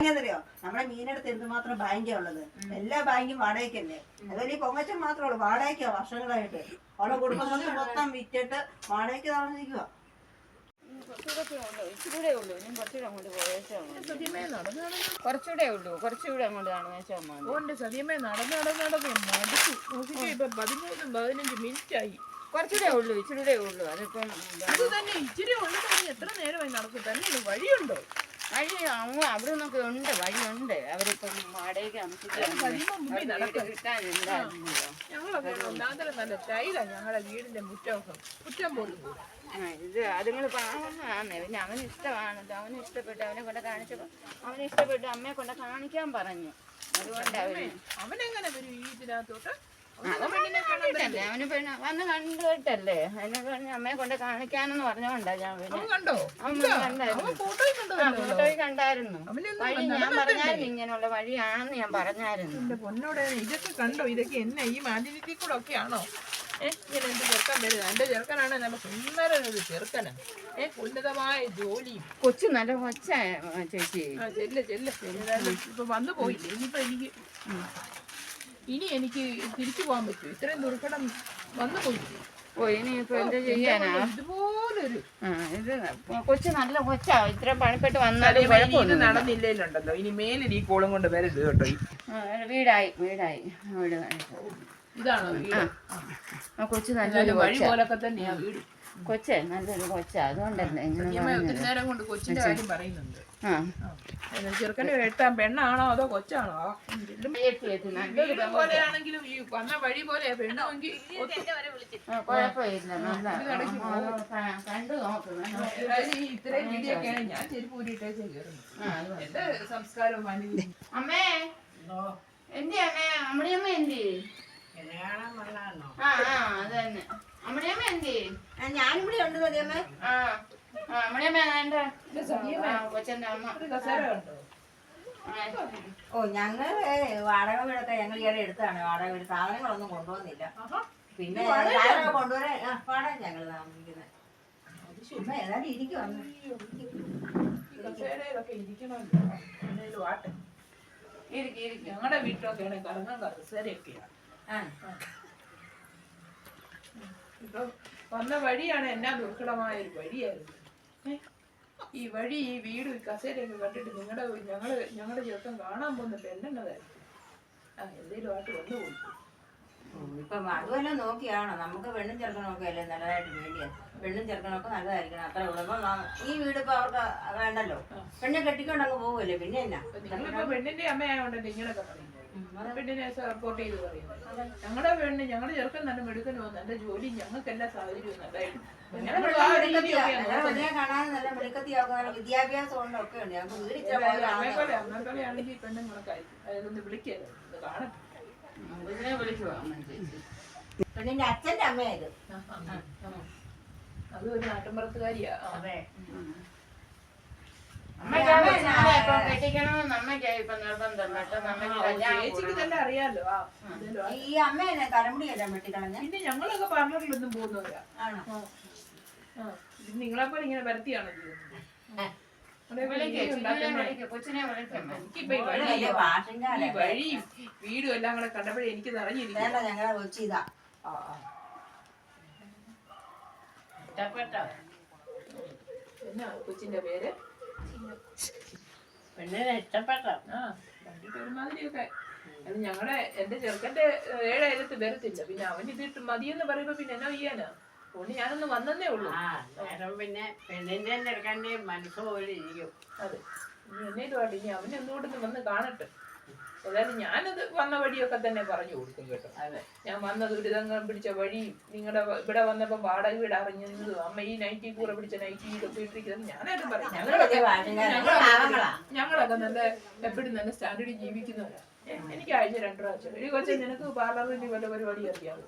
എങ്ങനെയാണെന്നറിയോ നമ്മുടെ മീനെടുത്ത് എന്തുമാത്രം ബാങ്കാ ഉള്ളത്? എല്ലാ ബാങ്കും വാടകയ്ക്കല്ലേ? അതുപോലെ ഈ പൊങ്ങച്ചൻ മാത്രമേ ഉള്ളൂ. വാടകയ്ക്കാ വർഷങ്ങളായിട്ട്. അവളെ കുടുംബങ്ങൾക്ക് മൊത്തം വിറ്റിട്ട് വാടകയ്ക്ക് താമസിക്കുക കുറച്ചുകൂടെ ഉള്ളൂ. കുറച്ചുകൂടെ അങ്ങോട്ട് പോയേച്ചാൽ മതി. സത്യമേ നടന്ന് നടന്ന് കുറച്ചുകൂടെ ഉള്ളൂ. കുറച്ചുകൂടെ അങ്ങോട്ട് കാണുവേച്ചാൽ ഓന്റെ നടന്ന് നടന്ന് നടന്ന് മടുത്തു. നോക്കിട്ട് ഇപ്പൊ പതിമൂന്നും പതിനഞ്ച് മിനിറ്റ് ആയി കുറച്ചുകൂടെ ഉള്ളൂ. ഇച്ചിരൂടെ ഉള്ളൂ. അതിപ്പം അത് തന്നെ ഇച്ചിരി ഉള്ളു. എത്ര നേരമായി നടക്കും? തന്നെ വഴിയുണ്ടോ? വഴി അങ്ങ് അവിടെ നിന്നൊക്കെ ഉണ്ട് വഴിയുണ്ട്. അവരിപ്പം വാടകയ്ക്ക് കിട്ടാനുണ്ടായിരുന്നല്ലോ ഞങ്ങളുടെ വീടിന്റെ മുറ്റമൊക്കെ. മുറ്റം പോലും ഇത് അതുങ്ങൾ പാവമാണ് പിന്നെ അവന് ഇഷ്ടമാണല്ലോ അവന് ഇഷ്ടപ്പെട്ടു. അവനെ കൊണ്ട് കാണിച്ചപ്പോൾ അവന് ഇഷ്ടപ്പെട്ടു. അമ്മയെ കൊണ്ട് കാണിക്കാൻ പറഞ്ഞു. അതുകൊണ്ട് അവന് അവനെങ്ങനെ വരും ഈ ഇതിനകത്തോട്ട്? അവൻ അവന് പെണ്ണ് വന്ന് കണ്ടിട്ടല്ലേ? അതിനെ പറഞ്ഞ് അമ്മയെ കൊണ്ട് കാണിക്കാനെന്ന് പറഞ്ഞോണ്ടാ ഞാൻ പിന്നെ. അവൻ കണ്ടോ? അവൻ ഇല്ല. കണ്ടായിരുന്നു. അവൻ ഫോട്ടോയിൽ കണ്ടോ ആ, ഫോട്ടോയിൽ കണ്ടായിരുന്നു. അവനൊന്നും വഴി ഞാൻ പറഞ്ഞായിരുന്നു ഇങ്ങനെയുള്ള വഴിയാണെന്ന് ഞാൻ പറഞ്ഞായിരുന്നു. എന്റെ പൊന്നോടെ ഇതൊക്കെ കണ്ടോ? ഇതൊക്കെ എന്നെ ഈ മാലിന്യത്തിൽ കൂടെ ഒക്കെയാണോ? ഏഹ് ഇങ്ങനെ എന്റെ ചെറുക്കൻ വരുന്നത്? എന്റെ ചെറുക്കനാണ് നല്ല ഏഹ് ഉന്നതമായ ജോലിയും. കൊച്ചു നല്ല കൊച്ച ചേച്ചി. ആ ചെല്ല് ചെല്ല്. ഏതായാലും ഇപ്പൊ വന്നു പോയില്ലേ? ഇനിയിപ്പോ എനിക്ക് ഇനി എനിക്ക് തിരിച്ചു പോകാൻ പറ്റും. ഇത്രയും ദുർഘടം വന്നു പോയി. ഓ ഇനിയിപ്പോ എന്ത് ചെയ്യാനാ? ഇതുപോലൊരു ഇത് കൊച്ചു നല്ല കൊച്ചാ. ഇത്ര പണിപ്പെട്ട് വന്നാലും കുഴപ്പമൊന്നുമില്ല. നടന്നില്ലേലുണ്ടല്ലോ. ഇനി മേലിൽ ഈ കോളും കൊണ്ട് വരരുത് കേട്ടോ. വീടായി വീടായി. വീട് കാണിച്ചു വീട് ആ കൊച്ചു നല്ലൊരു കൊച്ചാ. പോലൊക്കെ തന്നെയാ വീട്. കൊച്ചേ നല്ലൊരു കൊച്ചാ. അതുകൊണ്ടല്ലേ ഇങ്ങനെ ആ. അതിന് പെണ്ണാണോ അതോ കൊച്ചാണോ? പോലെയാണെങ്കിലും ഈ വന്ന വഴി പോലെ പെണ്ണുമെങ്കിൽ കുഴപ്പമില്ല. കണ്ടു ഇത്രയും ഞാൻ ചെരുപ്പ് ഊരിയിട്ടേച്ചേ കയറുന്നു എന്റെ അമ്മേ. എന്തി അമ്മേ എന്തി ആ ആ അത് തന്നെ അമ്മടിയമ്മ എന്തി ഞാനിവിടെ ഉണ്ട് മതിയമ്മേ. ആ കൊച്ചന്റെ അമ്മ. ഓ ഞങ്ങൾ വാടക വീടൊക്കെ ഞങ്ങൾ ഈയിടെ എടുത്താണ്. വാടക വീട് സാധനങ്ങളൊന്നും കൊണ്ടുവന്നില്ല. പിന്നെ സാധനങ്ങൾ കൊണ്ടുവരാൻ വാടക ഞങ്ങൾ താമസിക്കുന്നത് ചുമ്മാ ഏതായാലും ഇരിക്കും. വന്ന് ഈ കസേരയിലൊക്കെ ഇരിക്കണമല്ലോ. എന്തേലും ആട്ടെ ഇരിക്ക് ഇരിക്ക്. ഞങ്ങളുടെ വീട്ടിലൊക്കെയാണ് കറങ്ങാൻ കറുസരയൊക്കെയാണ് ഇപ്പൊ വന്ന വഴിയാണ് എന്നാ ദുർഘടമായ ഒരു വഴിയായിരുന്നു ഈ വഴി ഈ വീട് ഈ കസേരയൊക്കെ കണ്ടിട്ട് നിങ്ങളുടെ ഞങ്ങൾ ഞങ്ങളുടെ ചെറുക്കം കാണാൻ പോകുന്നില്ല എന്നതായിരുന്നു ആ എന്തേലും ആയിട്ട് വന്നു പോയി. ഉം, ഇപ്പം അതുമല്ല നോക്കിയാണോ? നമുക്ക് പെണ്ണും ചെറുക്കണമൊക്കെ അല്ലേ നല്ലതായിട്ട് വേണ്ടിയ പെണ്ണും ചെറുക്കണമൊക്കെ നല്ലതായിരിക്കണം. അത്ര ഉള്ളൂ. ഈ വീട് ഇപ്പൊ അവർക്ക് വേണ്ടല്ലോ. പെണ്ണെ കെട്ടിക്കൊണ്ട് അങ്ങ് പോകുമല്ലേ പിന്നെ എന്നാ? പെണ്ണിന്റെ അമ്മയായോണ്ടല്ലേ ഇങ്ങനെയൊക്കെ പറയുന്നത്? പെണ്ണിനെ സപ്പോർട്ട് ചെയ്ത് പറയുന്നത് ഞങ്ങളുടെ പെണ്ണ് ഞങ്ങളുടെ ചെറുക്കൻ തന്നെ മെടുക്കന് വന്നു എന്റെ ജോലി ഞങ്ങൾക്ക് എല്ലാ സാഹചര്യവും നല്ലതായിരുന്നു പെണ്ണുങ്ങളൊക്കെ അതൊന്ന് വിളിക്കരുത്. കാണട്ടെ. പെണ്ണിന്റെ അച്ഛന്റെ അമ്മയായത് ആ, ആ. അതും ചേച്ചിക്ക് തന്നെ അറിയാലോ. ആ ആ. ഈ അമ്മേനെ തലമുടിയല്ല വെട്ടിക്കളഞ്ഞ? പിന്നെ ഞങ്ങളൊക്കെ പാർലറിലൊന്നും പോകുന്നവരാ. ആണോ? ആ. ആ. ഇത് നിങ്ങളെപ്പോലെ ഇങ്ങനെ വരത്തിയാണോ ചെയ്യുന്നത്? അവിടെ വിളിക്ക്, വീഡിയോ ഉണ്ടാക്കുന്ന- വിളിക്ക്, കൊച്ചിനെ വിളിക്കമ്മ എനിക്കിപ്പോ ഈ വഴി വലിയ ഈ വഴിയും വീടും എല്ലാം കൂടെ കണ്ടപ്പോഴേ എനിക്ക് നിറഞ്ഞിരിക്കും ഞങ്ങളെ കൊച്ചി ഇതാ. എന്നാ കൊച്ചിന്റെ പേര്? പെണ്ണിനെ ഇഷ്ടപ്പെട്ട ആ ഒരുമാതിരിയൊക്കെ അത് ഞങ്ങളുടെ എന്റെ ചെറുക്കന്റെ ഏഴായിരത്തി വരത്തില്ല പിന്നെ അവൻ ഇതിട്ട് മതിയെന്ന് പറയുമ്പോ പിന്നെ എന്നാ ചെയ്യാനാ? അതുകൊണ്ട് ഞാനൊന്ന് വന്നേ ഉള്ളൂ. പിന്നെ പെണ്ണിന്റെ ചെറുക്കന്റെ മനസ്സ് പോലെ ഇരിക്കും. അതെ. ഇനി എന്നേതുമായിട്ട് ഇനി അവൻ എന്തുകൊണ്ടൊന്ന് വന്ന് കാണട്ടെ? ഏതായാലും ഞാനത് വന്ന വഴിയൊക്കെ തന്നെ പറഞ്ഞു കൊടുക്കും കേട്ടോ. അതെ. ഞാൻ വന്ന ദുരിതങ്ങൾ പിടിച്ച വഴി നിങ്ങളുടെ ഇവിടെ വന്നപ്പോ വാടക വീട് അറിഞ്ഞത് അമ്മ ഈ നൈറ്റി കൂടെ പിടിച്ച നൈറ്റി ഇതൊക്കെ ഇട്ടിരിക്കുന്നത് ഞാനായിട്ട് പറയും. ഞങ്ങളൊക്കെ ഞങ്ങളൊക്കെ നല്ല എപ്പോഴും നല്ല സ്റ്റാൻഡേർഡിൽ ജീവിക്കുന്നവരാ. എനിക്ക് ആഴ്ച രണ്ടു പ്രാവശ്യം. ഒരു കൊച്ചു നിനക്ക് പാർലറിൽ വല്ല പരിപാടി അറിയാമോ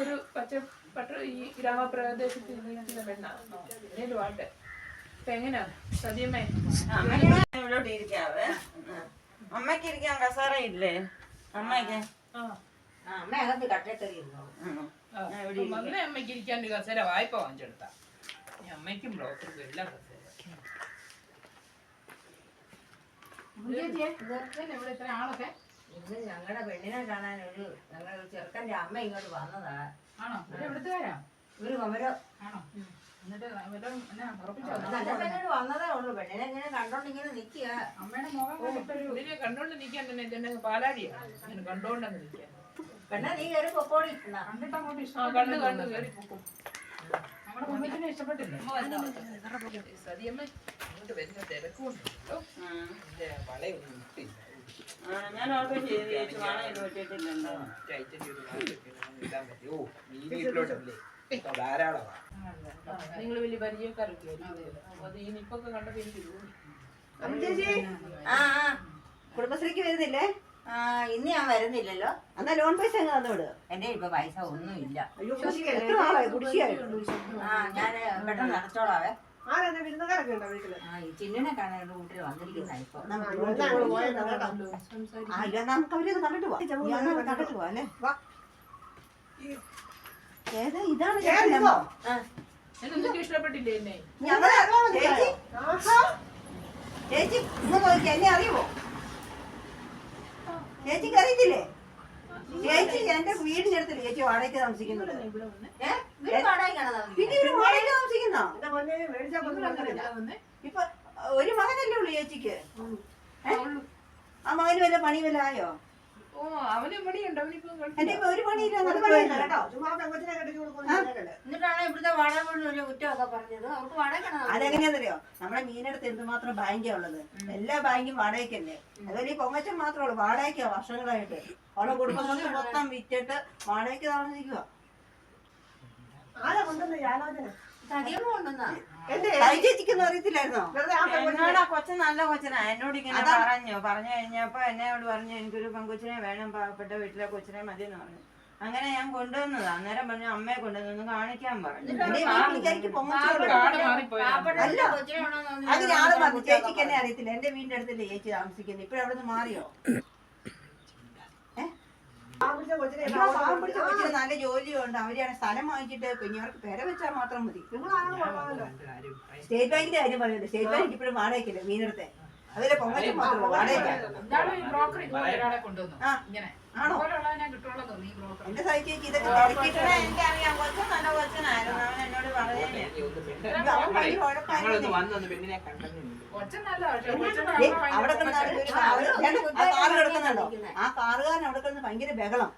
ഒരു പച്ച പട്ട ഈ ഗ്രാമപ്രദേശത്ത് ജീവിക്കുന്ന പെണ്ണാണ് എന്തേലും ആട്ടെ ഇവിടോട്ട് ഇരിക്കാവേ. അമ്മയ്ക്ക് ഇരിക്കാൻ കസേര ഇല്ലേ? അമ്മയ്ക്ക്? അമ്മയ്ക്ക് ഇരിക്കാൻ ഒരു കസേര വായ്പ വാങ്ങിച്ചെടുത്ത. അമ്മയ്ക്കും ബ്രോക്കർക്കും എല്ലാം കസേര. ഇവിടെ ഇത്ര ആളൊക്കെ? ഇന്ന് ഞങ്ങളുടെ പെണ്ണിനെ കാണാൻ ഒരു ഞങ്ങളുടെ ചെറുക്കന്റെ ചെറുക്കന്റെ അമ്മ ഇങ്ങോട്ട് വന്നതാണ് ആണോ? ഇവിടെ എവിടുത്തുകാരാ ഒരു കൊമരോ. ആണോ? വന്നതേ. ഉള്ളൂ. പെണ്ണിനെ ഇങ്ങനെ കണ്ടോണ്ട് ഇങ്ങനെ നിൽക്കുക അമ്മയുടെ മുഖം കണ്ടോണ്ട് തന്നെ പെണ്ണ നീ കയറി പൊക്കോടി. എന്നാ. കണ്ടിട്ട് അങ്ങോട്ട് ആ കണ്ടു കണ്ടു കയറി പൊക്കും. നമ്മുടെ കുടുംബത്തിനെ ഇഷ്ടപ്പെട്ടില്ലേ? സതിയമ്മ അങ്ങോട്ട് വരുന്ന തിരക്കുണ്ട്. വളയൊന്നും ഇട്ടില്ല. ഞാൻ ഓർഡർ ചെയ്ത് ധാരാളമാണ്. നിങ്ങൾ വലിയ പരിചയക്കാരൊക്കെ ആയിരിക്കും. അത് ഈ നിപ്പൊക്കെ കണ്ടപ്പോ എനിക്ക് തോന്നി ചേച്ചി? ആ ആ. കുടുംബശ്രീക്ക് വരുന്നില്ലേ? ആ ഇന്ന് ഞാൻ വരുന്നില്ലല്ലോ. എന്നാ ലോൺ പൈസ അങ്ങ് തന്നു വിടുക എന്റെ ഇപ്പൊ പൈസ ഒന്നും ഇല്ല എത്ര കുടിശ്ശിയായി ആ ഞാൻ പെട്ടെന്ന് നടത്തോളാവേ. ആരെന്നെ വിരുന്നുകാരൊക്കെ ഉണ്ടോ വീട്ടിൽ? ആ ഈ ചിന്നിനെ കാണാൻ വീട്ടിൽ വന്നിരിക്കുന്ന ഇപ്പൊ. ആ ഇല്ല നമുക്ക് അവരത് കണ്ടിട്ട് പോവാം. കണ്ടിട്ട് പോവാം അല്ലേ? വാ. ഏതാ? ഇതാണ്. എന്നൊന്നും ഇഷ്ടപ്പെട്ടില്ലേ എന്നെ? ഞങ്ങളെ ചേച്ചി? ചേച്ചി ഇന്ന് നോക്കി എന്നെ അറിയുമോ ചേച്ചിക്ക് അറിയത്തില്ലേ ചേച്ചി എന്റെ വീടിന്റെ അടുത്തല്ലേ? ചേച്ചി വാടകയ്ക്ക് താമസിക്കുന്നത്? പിന്നെ ഇവർ വാടകയ്ക്ക് താമസിക്കുന്നോ? ഇപ്പൊ ഒരു മകനല്ലേ ഉള്ളു ചേച്ചിക്ക്? ആ മകന് വല്ല പണി വല്ല ആയോ? ഒരു പണിയില്ല എന്നിട്ടാണ് ഇവിടുത്തെ വാടക വീടിന് ഒരു കുറ്റമൊക്കെ പറഞ്ഞത്? അവർക്ക് വാടകയ്ക്കാണോ താമസിക്കുന്നത്? അതെങ്ങനെയാണെന്നറിയോ നമ്മുടെ മീനെടുത്ത് എന്തുമാത്രം ബാങ്കാ ഉള്ളത്? എല്ലാ ബാങ്കും വാടകയ്ക്കല്ലേ? അതുപോലെ ഈ പൊങ്ങച്ചൻ മാത്രമേ ഉള്ളൂ. വാടകയ്ക്കാ വർഷങ്ങളായിട്ട്. അവളെ കുടുംബം മൊത്തം വിറ്റിട്ട് വാടകയ്ക്ക് താമസിക്കുക ആരാ കൊണ്ടുവന്നാ സായി ചേച്ചിക്കൊന്നും അറിയത്തില്ലായിരുന്നോ? എന്നോട് ആ കൊച്ചൻ നല്ല കൊച്ചനാ. എന്നോട് ഇങ്ങനെ പറഞ്ഞു. പറഞ്ഞു കഴിഞ്ഞപ്പോ എന്നോട് പറഞ്ഞു എനിക്കൊരു പെൺകൊച്ചിനെ വേണം പാവപ്പെട്ട വീട്ടിലെ കൊച്ചിനെ മതി എന്ന് പറഞ്ഞു. അങ്ങനെ ഞാൻ കൊണ്ടുവന്നതാ. അന്നേരം പറഞ്ഞു അമ്മയെ കൊണ്ടുവന്നു കാണിക്കാൻ പറഞ്ഞു. ചേച്ചിക്ക് അറിയത്തില്ല. എന്റെ വീടിന്റെ അടുത്തല്ലേ ചേച്ചി താമസിക്കുന്നത് ഇപ്പഴവിടെ അവിടെ നിന്ന് മാറിയോ ഏ? എല്ലാ പാവം പിടിച്ച കൊച്ചിന് നല്ല ജോലിയുണ്ട്. അവരാണ് സ്ഥലം വാങ്ങിച്ചിട്ട് കുഞ്ഞവർക്ക് പെര വെച്ചാൽ മാത്രം മതി. സ്റ്റേറ്റ് ബാങ്കിന്റെ കാര്യം പറയുന്നത് സ്റ്റേറ്റ് ബാങ്ക് ഇപ്പോഴും വാടകയ്ക്കില്ല മീനെടുത്തെ? അതിലെ പൊങ്ങച്ചൻ മാത്രമേ ആണോ? എന്റെ ചേച്ചി ഇതൊക്കെ കൊച്ചൻ നല്ല കൊച്ചനായിരുന്നു. അവൻ എന്നോട് പറഞ്ഞേ. അവൻ അവിടെ കിടന്ന ഒരു കാറ് ആ കാറ് കിടക്കുന്നുണ്ടോ? ആ കാറുകാരൻ അവിടെ കിടന്ന് ഭയങ്കര ബഹളം.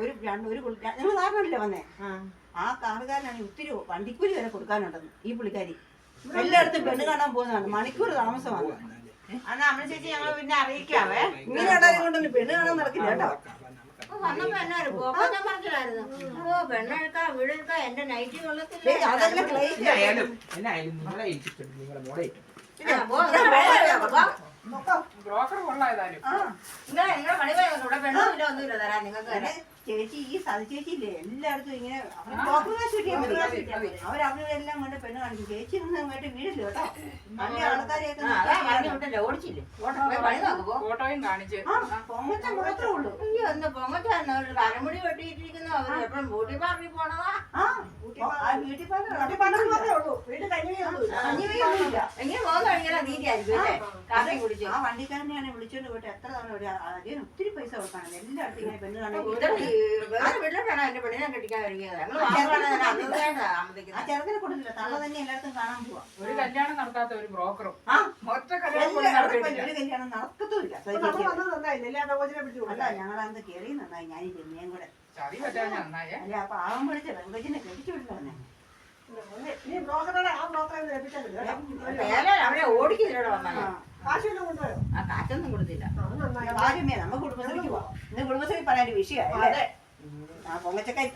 ഒരു രണ്ട് ഒരു ഞങ്ങൾ നിങ്ങൾ കാരണമല്ലേ വന്നേ? ആ കാറുകാരനാണ് ഒത്തിരി വണ്ടിക്കൂലി വരെ കൊടുക്കാനുണ്ടെന്ന് ഈ പുള്ളിക്കാരി. എല്ലായിടത്തും പെണ്ണ് കാണാൻ പോകുന്നതാണ്. മണിക്കൂർ താമസമാണ്. എന്നാ അമ്മ ചേച്ചി ഞങ്ങൾ പിന്നെ അറിയിക്കാവേ. ഇങ്ങനെ ഉണ്ടായത് കൊണ്ടൊന്നും പെണ്ണ് കാണാൻ നടക്കില്ല കേട്ടോ. വന്നപ്പോ എന്നാ ഒരു പോക്കറ്റം പറച്ചിലായിരുന്നു ഓ പെണ്ണെടുക്കാ വീടെടുക്കാ എന്റെ നൈറ്റി കൊള്ളത്തില്ല അതെല്ലാം ക്ലേശം. എന്നായാലും എന്നായാലും നിങ്ങളെ ഏൽപ്പിച്ചിട്ടുണ്ട് നിങ്ങളെ മോളെ ഇട്ടിട്ടുണ്ട് ആ, പോ, നിങ്ങളെ പണി പോയോ, പോ. ബ്രോക്കർ കൊള്ളാം ഏതായാലും. നിങ്ങളെ നിങ്ങളെ പണി പോയോ ഇവിടെ പെണ്ണൊന്നുമില്ല ഒന്നുമില്ല തരാൻ നിങ്ങൾക്ക് പിന്നെ ചേച്ചി ഈ സതി ചേച്ചിയില്ലേ എല്ലായിടത്തും ഇങ്ങനെ അവരവരെല്ലാം കൊണ്ട് പെണ്ണ് കാണിക്കും. ചേച്ചി ഒന്നും അങ്ങോട്ട് വീടില്ല കേട്ടോ. നല്ല ആൾക്കാരെയൊക്കെ ആ, അതാ പറഞ്ഞു നോക്കി വിട്ടല്ലേ ഓടിച്ചില്ലേ? ഓട്ടെ, പോയി പണി നോക്ക് പോ. ഫോട്ടോയും കാണിച്ച് ആ മാത്രമേ ഉള്ളൂ. അയ്യോ ഒന്ന് തലമുടി വെട്ടിയിട്ടിരിക്കുന്ന. അവർ എപ്പോഴും ബ്യൂട്ടി പാർലറിൽ പോണതാ. ആ മാത്രമേ ഉള്ളൂ. വീട് കഞ്ഞിവയൊന്നുമില്ല എങ്ങനെ പോകുന്ന? അല്ലേ? കാപ്പി കുടിച്ചു. ആ വണ്ടിക്കാരനെയാണ് വിളിച്ചോണ്ട് പോയിട്ട് എത്ര തവണ ഒരു ആദ്യം ഒത്തിരി പൈസ കൊടുക്കണം. എല്ലായിടത്തും ഇങ്ങനെ പെണ്ണ് കാണാൻ വേറെ വീട്ടിലോട്ടാണ് എന്റെ പെണ്ണിനെ കെട്ടിക്കാൻ ഒരുങ്ങിയത്. ഞങ്ങൾ മാത്രമാണ് അന്നതായിട്ട് ആ കൊടുത്തില്ല തള്ള തന്നെ എല്ലായിടത്തും കാണാൻ പോവാ. ഒരു കല്യാണം നടത്താത്ത ഒരു ബ്രോക്കറും. ആ. ഒറ്റ കല്യാണം പോലും എല്ലായിടത്തും നടത്തിയിട്ടില്ല. ഒരു കല്യാണം നടക്കത്തുമില്ല. അല്ല ഞങ്ങൾ അന്ന് കയറി നന്നായി. ഞാൻ രമ്യയും കൂടെ. ചതി പറ്റാൻ നന്നായേ. അല്ല അപ്പൊ ആവൻ പിടിച്ച പെൺകൊച്ചിനെ കെട്ടിച്ചു വിട്ടു വേല അവരെ വന്നാൽ. കാറ്റൊന്നും കൊടുത്തില്ല. ആരുമേ നമ്മ കുടുംബത്തിലേക്ക് പോവാം. ഇന്ന് കുടുംബശ്രീ പറയാൻ ഒരു വിഷയല്ലേ ആ പൊങ്ങച്ചക്കാരി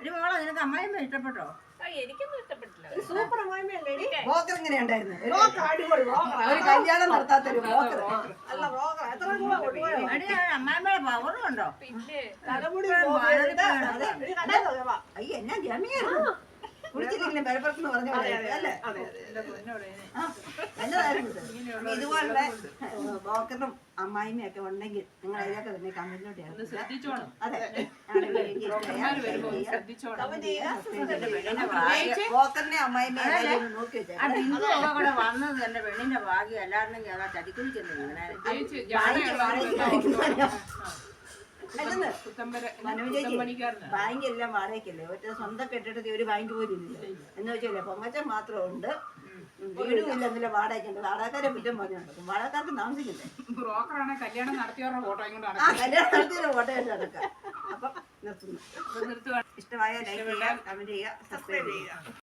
ഒരു മോളെ നിനക്ക് അമ്മായിമ്മ ഇഷ്ടപ്പെട്ടോ എനിക്കൊന്നും ഇഷ്ടപ്പെട്ടില്ല ബ്രോക്കർ ഇങ്ങനെ ഉണ്ടായിരുന്നു ഒരു കല്യാണം നടത്താത്തൊരു അമ്മായിമ്മയുടെ പവറും ഉണ്ടോ അയ്യ എന്നാ ജമിയായിരുന്നു കുളിച്ചിട്ട് ആരെങ്കിലും ബലപ്പെടുത്തുന്നു പറഞ്ഞ അല്ലേ? നല്ലതായിരുന്നു ഇതുപോലുള്ള ബ്രോക്കറും അമ്മായിമ്മയും ഒക്കെ ഉണ്ടെങ്കിൽ നിങ്ങൾ അതിലൊക്കെ തന്നെ ശ്രദ്ധിച്ചോണം. അതെ ബ്രോക്കറിനെ അമ്മായിമ്മയും നോക്കി ബിന്ദു വന്നത് എന്റെ പെണ്ണിന്റെ ഭാഗ്യം. എല്ലാവരുടെയും അതാ ചതിക്കുഴി ബാങ്ക് എല്ലാം വാടകയ്ക്കല്ലേ? ഒറ്റ സ്വന്തം കെട്ടിടത്തിൽ ഒരു ബാങ്ക് പോലും ഇല്ല. എന്ന് വെച്ചാലേ പൊങ്ങച്ചൻ മാത്രം ഉണ്ട് വീടും ഇല്ല എന്നില്ല വാടകയ്ക്കുണ്ട്. വാടകക്കാരെ കുറ്റം പറഞ്ഞു നടക്കും വാടകക്കാർക്ക് താമസിക്കില്ലേ ബ്രോക്കറാണ് കല്യാണം നടത്തിയവരുടെ ഫോട്ടോ കല്യാണം നടത്തിയ ഫോട്ടോ ആയിട്ട് നടക്കാം അപ്പം നിർത്തുന്നു. ഇഷ്ടമായ ലൈക്ക് ചെയ്യുക കമന്റ് ചെയ്യുക സബ്സ്ക്രൈബ് ചെയ്യുക